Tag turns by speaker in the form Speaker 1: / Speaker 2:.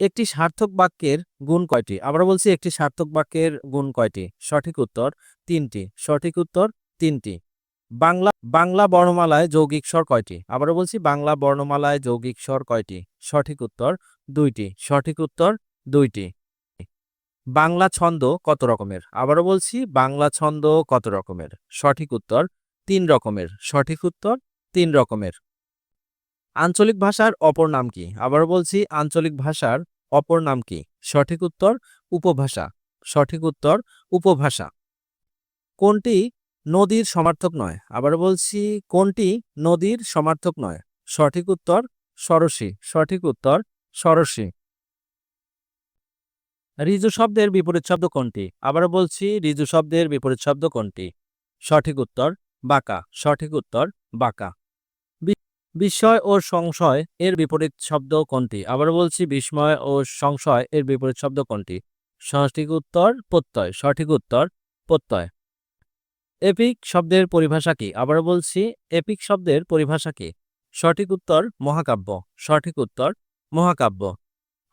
Speaker 1: একটি সার্থক বাক্যের গুণ কয়টি? আবার বলছি একটি সার্থক বাক্যের গুণ কয়টি? সঠিক উত্তর তিনটি। সঠিক উত্তর তিনটি। বাংলা বাংলা বর্ণমালায় যৌগিক স্বর কয়টি? আবারও বলছি বাংলা বর্ণমালায় যৌগিক স্বর কয়টি? সঠিক উত্তর দুইটি। সঠিক উত্তর দুইটি। বাংলা ছন্দ কত রকমের? আবারও বলছি বাংলা ছন্দ কত রকমের? সঠিক উত্তর তিন রকমের। সঠিক উত্তর তিন রকমের। আঞ্চলিক ভাষার অপর নাম কি? আবারও বলছি, আঞ্চলিক ভাষার অপর নাম কি? সঠিক উত্তর উপভাষা। সঠিক উত্তর উপভাষা। কোনটি নদীর সমার্থক নয়? আবার বলছি, কোনটি নদীর সমার্থক নয়? সঠিক উত্তর সরসী। সঠিক উত্তর সরসী। ঋজু শব্দের বিপরীত শব্দ কোনটি? আবার বলছি ঋজু শব্দের বিপরীত শব্দ কোনটি? সঠিক উত্তর বাঁকা। সঠিক উত্তর বাঁকা। বিস্ময় ও সংশয় এর বিপরীত শব্দ কোনটি? আবার বলছি, বিস্ময় ও সংশয় এর বিপরীত শব্দ কোনটি? সঠিক উত্তর প্রত্যয়, সঠিক উত্তর প্রত্যয়। এপিক শব্দের পরিভাষা কি? আবার বলছি, এপিক শব্দের পরিভাষা কি? সঠিক উত্তর মহাকাব্য, সঠিক উত্তর মহাকাব্য।